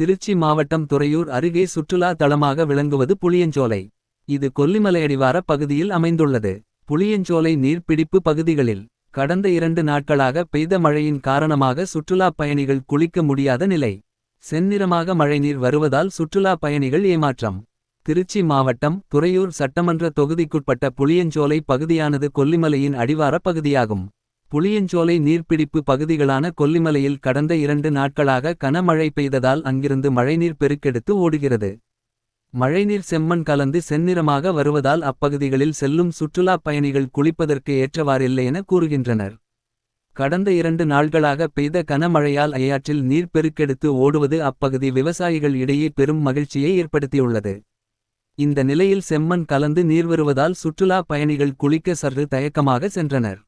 திருச்சி மாவட்டம் துறையூர் அருகே சுற்றுலா தளமாக விளங்குவது புளியஞ்சோலை. இது கொல்லிமலையடிவார பகுதியில் அமைந்துள்ளது. புளியஞ்சோலை நீர்ப்பிடிப்பு பகுதிகளில் கடந்த இரண்டு நாட்களாக பெய்த மழையின் காரணமாக சுற்றுலாப் பயணிகள் குளிக்க முடியாத நிலை. செந்நிறமாக மழைநீர் வருவதால் சுற்றுலா பயணிகள் ஏமாற்றம். திருச்சி மாவட்டம் துறையூர் சட்டமன்ற தொகுதிக்குட்பட்ட புளியஞ்சோலை பகுதியானது கொல்லிமலையின் அடிவார பகுதியாகும். புளியஞ்சோலை நீர்ப்பிடிப்பு பகுதிகளான கொல்லிமலையில் கடந்த இரண்டு நாட்களாக கனமழை பெய்ததால் அங்கிருந்து மழைநீர் பெருக்கெடுத்து ஓடுகிறது. மழைநீர் செம்மண் கலந்து செந்நிறமாக வருவதால் அப்பகுதிகளில் செல்லும் சுற்றுலாப் பயணிகள் குளிப்பதற்கு ஏற்றவாறில்லை என கூறுகின்றனர். கடந்த இரண்டு நாள்களாக பெய்த கனமழையால் ஐயாற்றில் நீர் பெருக்கெடுத்து ஓடுவது அப்பகுதி விவசாயிகள் இடையே பெரும் மகிழ்ச்சியை ஏற்படுத்தியுள்ளது. இந்த நிலையில் செம்மண் கலந்து நீர் வருவதால் சுற்றுலா பயணிகள் குளிக்க சற்று தயக்கமாக சென்றனர்.